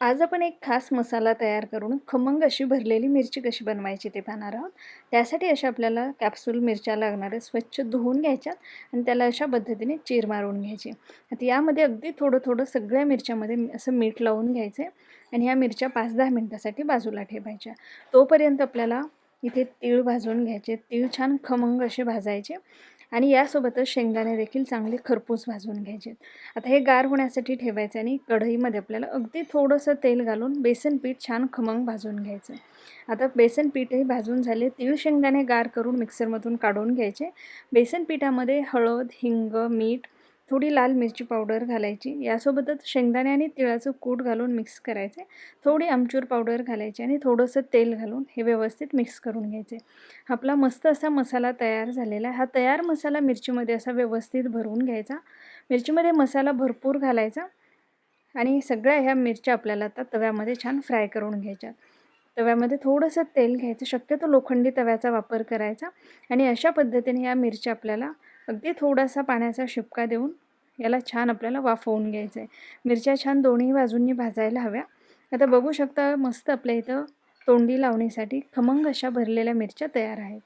आज आपण एक खास मसाला तयार करून खमंग अशी भरलेली मिरची कशी बनवायची ते पाहणार आहोत. त्यासाठी अशा आपल्याला कॅप्सूल मिरच्या लागणाऱ्या स्वच्छ धुवून घ्यायच्या आणि त्याला अशा पद्धतीने चीर मारून घ्यायची. आता यामध्ये अगदी थोडं थोडं सगळ्या मिरच्यामध्ये असं मीठ लावून घ्यायचं आणि ह्या मिरच्या पाच दहा मिनटासाठी बाजूला ठेवायच्या. तोपर्यंत आपल्याला इथे तीळ भाजून घ्यायचे. तीळ छान खमंग असे भाजायचे. आणि यासोबतच शेंगदाणे देखील चांगले खरपूस भाजून घ्यायचे. आता हे गार होण्यासाठी ठेवायचे आणि कढईमध्ये आपल्याला अगदी थोडंसं तेल घालून बेसन पीठ छान खमंग भाजून घ्यायचं. आता बेसन पीठही भाजून झाले. तीळ शेंगदाणे गार करून मिक्सरमधून काढून घ्यायचे. बेसन पिठामध्ये हळद हिंग मीठ थोडी लाल मिरची पावडर घालायची. यासोबतच शेंगदाणे आणि तिळाचं कूट घालून मिक्स करायचे. थोडी आमचूर पावडर घालायची आणि थोडंसं तेल घालून हे व्यवस्थित मिक्स करून घ्यायचे. आपला मस्त असा मसाला तयार झालेला आहे. हा तयार मसाला मिरचीमध्ये असा व्यवस्थित भरून घ्यायचा. मिरचीमध्ये मसाला भरपूर घालायचा आणि सगळ्या ह्या मिरच्या आपल्याला आता तव्यामध्ये छान फ्राय करून घ्यायच्या. तव्यामध्ये थोडंसं तेल घ्यायचं. शक्यतो लोखंडी तव्याचा वापर करायचा आणि अशा पद्धतीने या मिरच्या आपल्याला अगदी थोडासा पाण्याचा शिपका देऊन याला छान आपल्याला वाफवून घ्यायचं आहे. मिरच्या छान दोन्ही बाजूंनी भाजायला हव्या. आता बघू शकता मस्त आपल्या इथं तोंडी लावण्यासाठी खमंग अशा भरलेल्या मिरच्या तयार आहेत.